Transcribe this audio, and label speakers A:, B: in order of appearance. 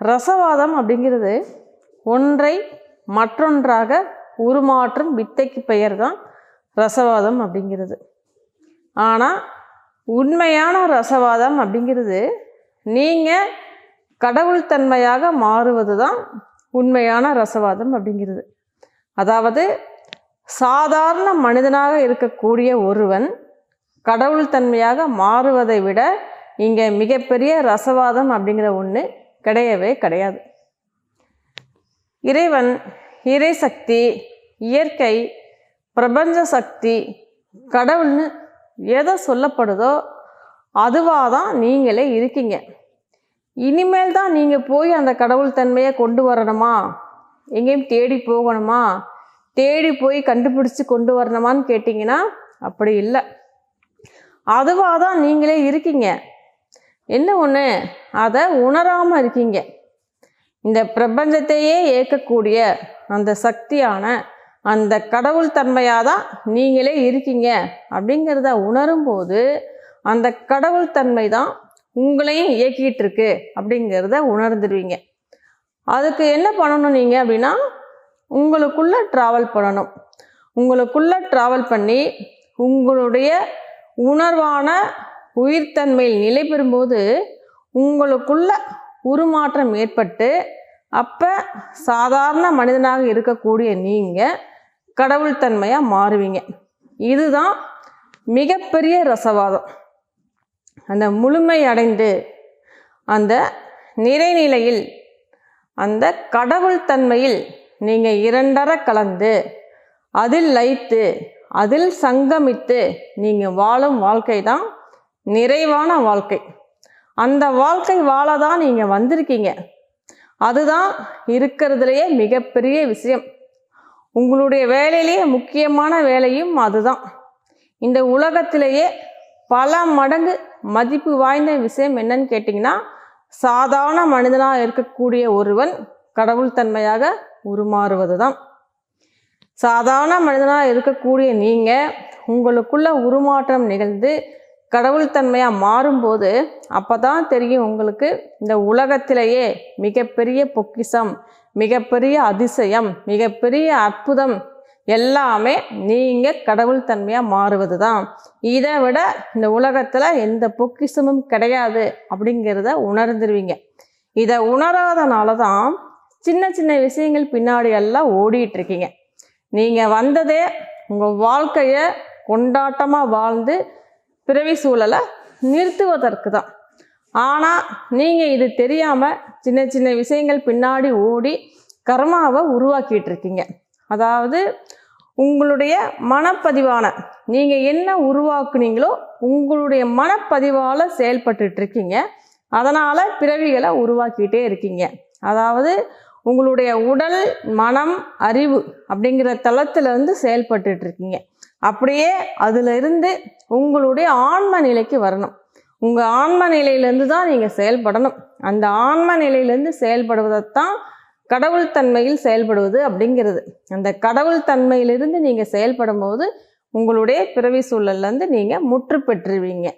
A: ரசவாதம் அப்படிங்கிறது ஒன்றை மற்றொன்றாக உருமாற்றும் வித்தைக்கு பெயர் தான் ரசவாதம் அப்படிங்கிறது. ஆனால் உண்மையான ரசவாதம் அப்படிங்கிறது நீங்கள் கடவுள் தன்மையாக மாறுவது தான் உண்மையான ரசவாதம் அப்படிங்கிறது. அதாவது சாதாரண மனிதனாக இருக்கக்கூடிய ஒருவன் கடவுள் தன்மையாக மாறுவதை விட இங்கே மிகப்பெரிய ரசவாதம் அப்படிங்கிற ஒன்று கிடையவே கிடையாது. இறைவன் இறை சக்தி இயற்கை பிரபஞ்ச சக்தி கடவுள்னு எதை சொல்லப்படுதோ அதுவாக தான் நீங்களே இருக்கீங்க. இனிமேல் தான் நீங்கள் போய் அந்த கடவுள் தன்மையை கொண்டு வரணுமா? எங்கேயும் தேடி போகணுமா? தேடி போய் கண்டுபிடிச்சி கொண்டு வரணுமான்னு கேட்டிங்கன்னா அப்படி இல்லை. அதுவாக தான் நீங்களே இருக்கீங்க. என்ன ஒன்று அதை உணராமல் இருக்கீங்க. இந்த பிரபஞ்சத்தையே இயக்கக்கூடிய அந்த சக்தியான அந்த கடவுள் தன்மையாக தான் நீங்களே இருக்கீங்க அப்படிங்கிறத உணரும்போது அந்த கடவுள் தன்மை தான் உங்களையும் இயக்கிகிட்டு இருக்கு அப்படிங்கிறத உணர்ந்துடுவீங்க அதுக்கு என்ன பண்ணணும் நீங்கள் அப்படின்னா உங்களுக்குள்ளே ட்ராவல் பண்ணணும். உங்களுக்குள்ளே ட்ராவல் பண்ணி உங்களுடைய உணர்வான உயிர்த்தன்மையில் நிலை பெறும்போது உங்களுக்குள்ள உருமாற்றம் ஏற்பட்டு அப்போ சாதாரண மனிதனாக இருக்கக்கூடிய நீங்கள் கடவுள் தன்மையாக மாறுவீங்க. இதுதான் மிகப்பெரிய ரசவாதம். அந்த முழுமை அடைந்து அந்த நிறைநிலையில் அந்த கடவுள் தன்மையில் நீங்கள் இரண்டர கலந்து அதில் லயித்து அதில் சங்கமித்து நீங்கள் வாழும் வாழ்க்கை தான் நிறைவான வாழ்க்கை. அந்த வாழ்க்கை வாழ தான் நீங்கள் வந்திருக்கீங்க. அதுதான் இருக்கிறதுலையே மிகப்பெரிய விஷயம். உங்களுடைய வேலையிலேயே முக்கியமான வேலையும் அதுதான். இந்த உலகத்திலேயே பல மடங்கு மதிப்பு வாய்ந்த விஷயம் என்னன்னு கேட்டிங்கன்னா சாதாரண மனிதனாக இருக்கக்கூடிய ஒருவன் கடவுள் தன்மையாக உருமாறுவது தான் சாதாரண மனிதனாக இருக்கக்கூடிய நீங்கள் உங்களுக்குள்ள உருமாற்றம் நிகழ்ந்து கடவுள் தன்மையாக மாறும்போது அப்போ தான் தெரியும் உங்களுக்கு இந்த உலகத்திலேயே மிகப்பெரிய பொக்கிஷம் மிகப்பெரிய அதிசயம் மிகப்பெரிய அற்புதம் எல்லாமே நீங்கள் கடவுள் தன்மையாக மாறுவது தான் இதை விட இந்த உலகத்தில் எந்த பொக்கிஷமும் கிடையாது அப்படிங்கிறத உணர்ந்துருவீங்க. இதை உணராதனால தான் சின்ன சின்ன விஷயங்கள் பின்னாடி எல்லாம் ஓடிட்டுருக்கீங்க. நீங்கள் வந்ததே உங்கள் வாழ்க்கையை கொண்டாட்டமாக வாழ்ந்து பிறவி சூழலை நிறுத்துவதற்கு தான் ஆனால் நீங்கள் இது தெரியாமல் சின்ன சின்ன விஷயங்கள் பின்னாடி ஓடி கர்மாவை உருவாக்கிட்டு இருக்கீங்க அதாவது உங்களுடைய மனப்பதிவான நீங்கள் என்ன உருவாக்குனீங்களோ உங்களுடைய மனப்பதிவால் செயல்பட்டு இருக்கீங்க அதனால் பிறவிகளை உருவாக்கிட்டே இருக்கீங்க. அதாவது உங்களுடைய உடல் மனம் அறிவு அப்படிங்கிற தளத்தில் வந்து செயல்பட்டுட்டு இருக்கீங்க அப்படியே அதுல இருந்து உங்களுடைய ஆன்ம நிலைக்கு வரணும். உங்கள் ஆன்ம நிலையிலேருந்து தான் நீங்கள் செயல்படணும். அந்த ஆன்ம நிலையிலேருந்து செயல்படுவதைத்தான் கடவுள் தன்மையில் செயல்படுவது அப்படிங்கிறது. அந்த கடவுள் தன்மையிலிருந்து நீங்கள் செயல்படும் போது உங்களுடைய பிறவி சூழல்ல இருந்து முற்று பெற்றுவீங்க